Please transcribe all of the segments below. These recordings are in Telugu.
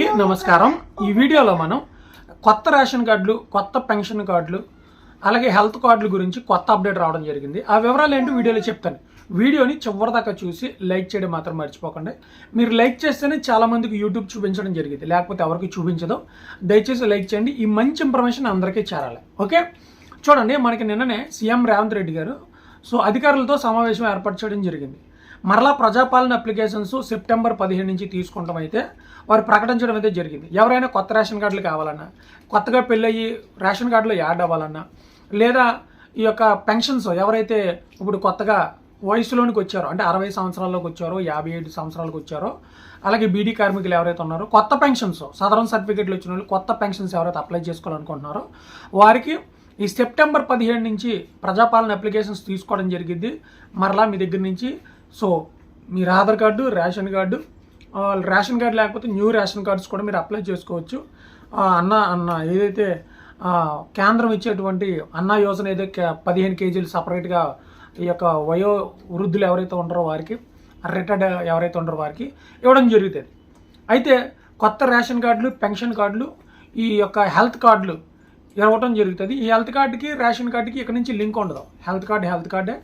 ఈ నమస్కారం. ఈ వీడియోలో మనం కొత్త రేషన్ కార్డులు కొత్త పెన్షన్ కార్డులు అలాగే హెల్త్ కార్డుల గురించి కొత్త అప్డేట్ రావడం జరిగింది. ఆ వివరాలు ఏంటో వీడియోలో చెప్తాను. వీడియోని చివరిదాకా చూసి లైక్ చేయడం మాత్రం మర్చిపోకండి. మీరు లైక్ చేస్తేనే చాలామందికి యూట్యూబ్ చూపించడం జరిగింది. లేకపోతే ఎవరికి చూపించదు. దయచేసి లైక్ చేయండి. ఈ మంచి ఇన్ఫర్మేషన్ అందరికీ చేరాలి. ఓకే? చూడండి మనకి నిన్ననే సీఎం రేవంత్ రెడ్డి గారు సో అధికారులతో సమావేశం ఏర్పాటు చేయడం జరిగింది. మరలా ప్రజాపాలన అప్లికేషన్స్ సెప్టెంబర్ పదిహేను నుంచి తీసుకోవడం అయితే వారు ప్రకటించడం అయితే జరిగింది. ఎవరైనా కొత్త రేషన్ కార్డులు కావాలన్నా కొత్తగా పెళ్ళయ్యి రేషన్ కార్డులో యాడ్ అవ్వాలన్నా లేదా ఈ యొక్క పెన్షన్స్ ఎవరైతే ఇప్పుడు కొత్తగా వయసులోనికి వచ్చారో అంటే అరవై సంవత్సరాల్లోకి వచ్చారో యాభై ఏడు సంవత్సరాలకు వచ్చారో అలాగే బీడీ కార్మికులు ఎవరైతే ఉన్నారో కొత్త పెన్షన్స్ సదరన్ సర్టిఫికెట్లు వచ్చిన వాళ్ళు కొత్త పెన్షన్స్ ఎవరైతే అప్లై చేసుకోవాలనుకుంటున్నారో వారికి ఈ సెప్టెంబర్ పదిహేడు నుంచి ప్రజాపాలన అప్లికేషన్స్ తీసుకోవడం జరిగింది. మరలా మీ దగ్గర నుంచి సో మీరు Aadhaar card ration card ration card లేకపోతే న్యూ రేషన్ కార్డ్స్ కూడా మీరు అప్లై చేసుకోవచ్చు. అన్న అన్న ఏదైతే కేంద్రం ఇచ్చేటువంటి అన్న యోజన ఏదైతే పదిహేను కేజీలు సపరేట్గా ఈ యొక్క వయో వృద్ధులు ఎవరైతే ఉండరో వారికి రిటైర్డ్ ఎవరైతే ఉండరో వారికి ఇవ్వడం జరుగుతుంది. అయితే కొత్త రేషన్ కార్డులు పెన్షన్ కార్డులు ఈ యొక్క హెల్త్ కార్డులు ఇవ్వటం జరుగుతుంది. ఈ హెల్త్ కార్డుకి రేషన్ కార్డుకి ఇక్కడ నుంచి లింక్ ఉండదు. Health card health కార్డే.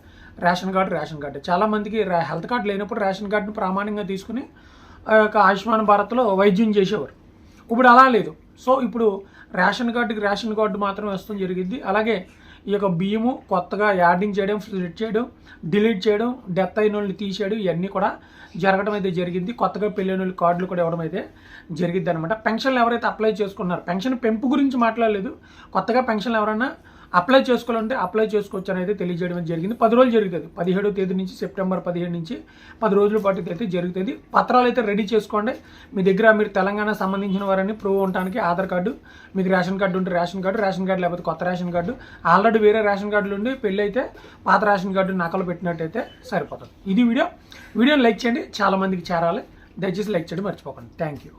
Ration card ration card. చాలామందికి హెల్త్ కార్డు లేనప్పుడు రేషన్ కార్డుని ప్రామాణికంగా తీసుకుని ఆ యొక్క ఆయుష్మాన్ భారత్లో వైద్యం చేసేవారు. ఇప్పుడు అలా లేదు. సో ఇప్పుడు రేషన్ కార్డుకి రేషన్ కార్డు మాత్రమే వస్తుంది జరిగింది అలాగే ఈ యొక్క బియ్యము కొత్తగా యాడింగ్ చేయడం స్ప్లిట్ చేయడం డిలీట్ చేయడం డెత్ అయిన వాళ్ళని తీసేయడం ఇవన్నీ కూడా జరగడం అయితే జరిగింది కొత్తగా పెళ్ళైన కార్డులు కూడా ఇవ్వడం అయితే జరిగింది అనమాట పెన్షన్లు ఎవరైతే అప్లై చేసుకున్నారో పెన్షన్ పెంపు గురించి మాట్లాడలేదు. కొత్తగా పెన్షన్లు ఎవరైనా అప్లై చేసుకోవాలంటే అప్లై చేసుకోవచ్చు అనేది తెలియజేయడం జరిగింది. పది రోజులు జరుగుతుంది. పదిహేడో తేదీ నుంచి సెప్టెంబర్ పదిహేడు నుంచి పది రోజుల పాటు అయితే జరుగుతుంది. పత్రాలు అయితే రెడీ చేసుకోండి. మీ దగ్గర మీరు తెలంగాణ సంబంధించిన వారని ప్రూవ్ ఉండడానికి ఆధార్ కార్డు మీకు రేషన్ కార్డు ఉంటే రేషన్ కార్డు రేషన్ కార్డు లేకపోతే కొత్త రేషన్ కార్డు ఆల్రెడీ వేరే రేషన్ కార్డులు ఉండి పెళ్ళి అయితే పాత రేషన్ కార్డు నకలు పెట్టినట్టయితే సరిపోతుంది. ఇది వీడియో. వీడియోని లైక్ చేయండి. చాలామందికి చేరాలి. దయచేసి లైక్ చేయడం మర్చిపోకండి. Thank you.